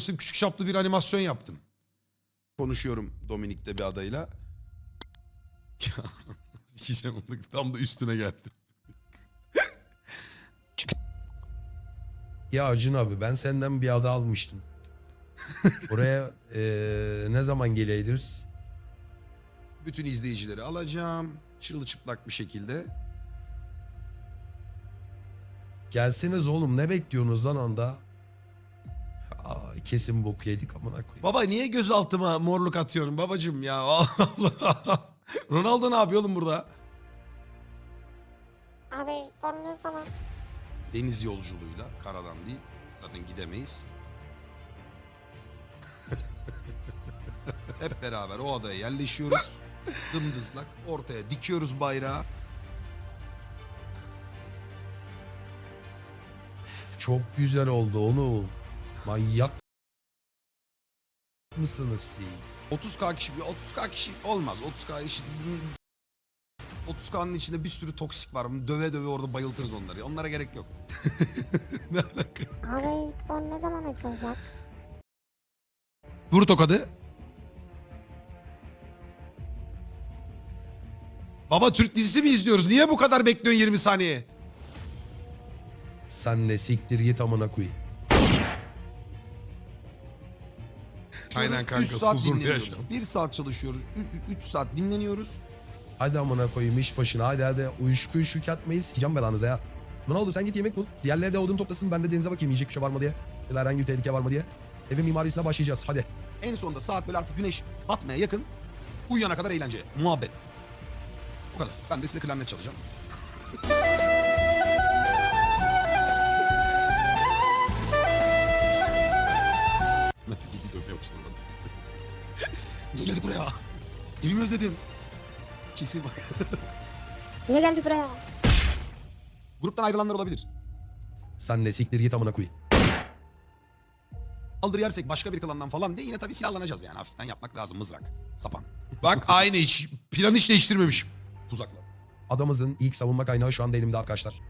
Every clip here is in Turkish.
çalıştım. Küçük çaplı bir animasyon yaptım. Konuşuyorum Dominik'te bir adayla. Ya, Yiyeceğim onu. Tam da üstüne geldi. Ya Acun abi ben senden bir ada almıştım. Oraya eee, ne zaman geleydiniz? Bütün izleyicileri alacağım. Çırılçıplak bir şekilde. Gelseniz oğlum ne bekliyorsunuz lan anda? Kesin bok yedik amına koyayım. Baba niye gözaltıma morluk atıyorsun babacım ya? Allah Allah. Ronaldo ne yapıyor oğlum burada? Abi ne zaman? Deniz yolculuğuyla, karadan değil. Zaten gidemeyiz. Hep beraber o adaya yerleşiyoruz. Dımdızlak ortaya dikiyoruz bayrağı. Çok güzel oldu oğlum. Manyak mısınız siz? 30k kişi, 30k kişi olmaz. 30k kişi 30k'nın içinde bir sürü toksik var. Döve döve orada bayıltırız onları. Onlara gerek yok. ne alaka? Abi onu ne zaman açılacak? Vur tokadı. Baba Türk dizisi mi izliyoruz? Niye bu kadar bekliyorsun 20 saniye? Sen de siktir git amına koyayım. Aynen kanka, 3 saat huzurlu dinleniyoruz. yaşam. 1 1 saat çalışıyoruz. 3 saat dinleniyoruz. Hadi amına koyayım iş başına hadi hadi uyuşku uyuşku atmayız sikeceğim belanıza ya. Ne oldu sen git yemek bul. Diğerleri de odun toplasın ben de denize bakayım yiyecek bir şey var mı diye. Ya da herhangi bir tehlike var mı diye. Evin mimarisine başlayacağız hadi. En sonunda saat böyle artık güneş batmaya yakın. Uyuyana kadar eğlence, muhabbet. Bu kadar. Ben de size klarnet çalacağım. Evimi özledim. Kesin bak. Niye geldi buraya? Gruptan ayrılanlar olabilir. Sen de siktir git amına koyayım. Aldır yersek başka bir klandan falan diye yine tabii silahlanacağız yani. Hafiften yapmak lazım mızrak, sapan. Bak aynı hiç. Plan hiç değiştirmemişim. Tuzakla. Adamızın ilk savunma kaynağı şu anda elimde arkadaşlar.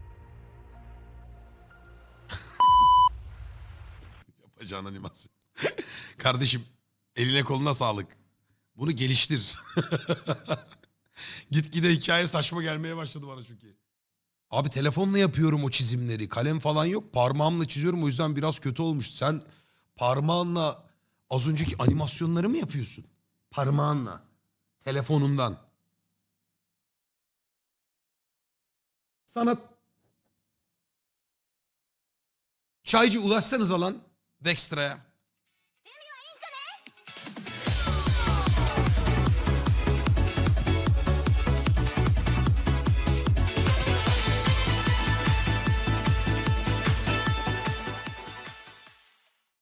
Yapacağın animasyon. Kardeşim eline koluna sağlık. Bunu geliştir. Gitgide hikaye saçma gelmeye başladı bana çünkü. Abi telefonla yapıyorum o çizimleri. Kalem falan yok. Parmağımla çiziyorum o yüzden biraz kötü olmuş. Sen parmağınla az önceki animasyonları mı yapıyorsun? Parmağınla. Telefonundan. Sanat. Çaycı ulaşsanız alan Dextra'ya.